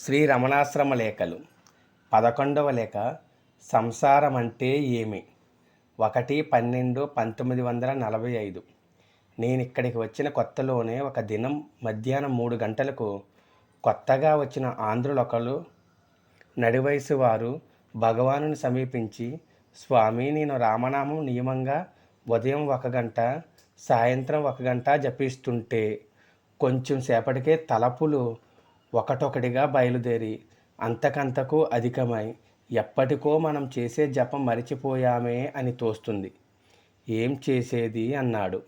శ్రీ రమణాశ్రమ లేఖలు. పదకొండవ లేఖ సంసారం అంటే ఏమి? ఒకటి పన్నెండు పంతొమ్మిది వందల నలభై ఐదు. నేను ఇక్కడికి వచ్చిన కొత్తలోనే ఒక దినం మధ్యాహ్నం మూడు గంటలకు కొత్తగా వచ్చిన ఆంధ్రులొకరు నడివయసు వారు భగవానుని సమీపించి స్వామి నేను రామనామం నియమంగా ఉదయం ఒక గంట సాయంత్రం ఒక గంట జపిస్తుంటే కొంచెం సేపటికే తలపులు ఒకటొకటిగా బయలుదేరి అంతకంతకు అధికమై ఎప్పటికో మనం చేసే జపం మరిచిపోయామే అని తోస్తుంది. ఏం చేసేది? అన్నాడు.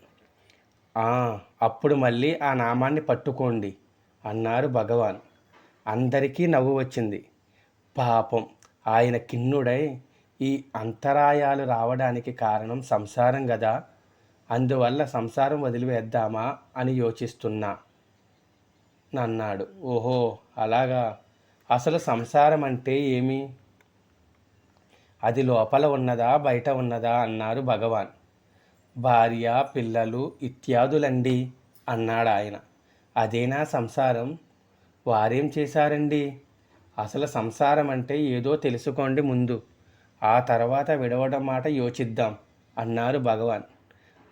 "ఆ, అప్పుడు మళ్ళీ ఆ నామాన్ని పట్టుకోండి అన్నారు భగవాన్. అందరికీ నవ్వు వచ్చింది. పాపం ఆయన కిన్నుడై ఈ అంతరాయాలు రావడానికి కారణం సంసారం కదా అందువల్ల సంసారం వదిలివేద్దామా అని యోచిస్తున్నా. అన్నాడు ఓహో అలాగా? అసలు సంసారం అంటే ఏమి? అది లోపల ఉన్నదా బయట ఉన్నదా అన్నారు భగవాన్. భార్య పిల్లలు ఇత్యాదులండి అన్నాడు ఆయన. అదేనా సంసారం? వారేం చేశారండి? అసలు సంసారం అంటే ఏదో తెలుసుకోండి ముందు. ఆ తర్వాత విడవడం మాట యోచిద్దాం అన్నారు భగవాన్.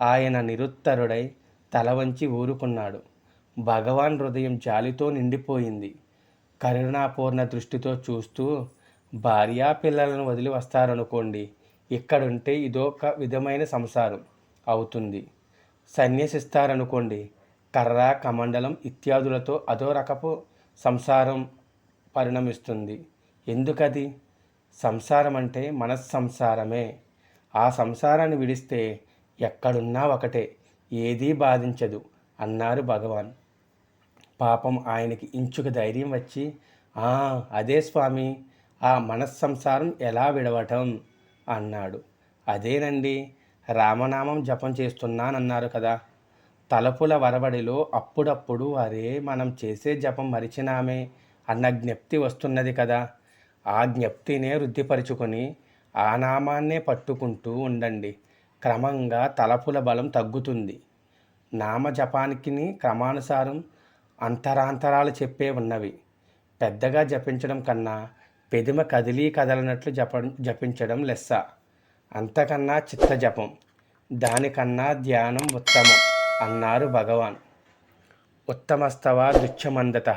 ఆయన నిరుత్తరుడై తల వంచి ఊరుకున్నాడు. భగవాన్ హృదయం జాలితో నిండిపోయింది. కరుణాపూర్ణ దృష్టితో చూస్తూ భార్యా పిల్లలను వదిలి వస్తారనుకోండి ఇక్కడుంటే ఇదొక విధమైన సంసారం అవుతుంది. సన్యసిస్తారనుకోండి కర్ర కమండలం ఇత్యాదులతో అదో రకపు సంసారం పరిణమిస్తుంది. ఎందుకది? సంసారం అంటే మనస్సంసారమే. ఆ సంసారాన్ని విడిస్తే ఎక్కడున్నా ఒకటే ఏదీ బాధించదు అన్నారు భగవాన్. పాపం ఆయనకి ఇంచుక ధైర్యం వచ్చి "ఆ, అదే స్వామి ఆ మనస్సంసారం ఎలా విడవటం? అన్నాడు. అదేనండి రామనామం జపం చేస్తున్నానన్నారు కదా. తలపుల వరబడిలో అప్పుడప్పుడు అరే మనం చేసే జపం మరిచినామే అన్న జ్ఞప్తి వస్తున్నది కదా. ఆ జ్ఞప్తినే వృద్ధిపరుచుకొని ఆ నామాన్నే పట్టుకుంటూ ఉండండి. క్రమంగా తలపుల బలం తగ్గుతుంది. నామజపానికి క్రమానుసారం అంతరాంతరాలు చెప్పే ఉన్నవి. పెద్దగా జపించడం కన్నా పెదిమ కదిలీ కదలనట్లు జప జపించడం లెస్స. అంతకన్నా చిత్త జపం దానికన్నా ధ్యానం ఉత్తమం అన్నారు భగవాన్. ఉత్తమస్తవ దుచ్చమందత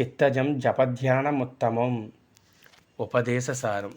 చిత్తజం జపధ్యానముత్తమం. ఉపదేశసారం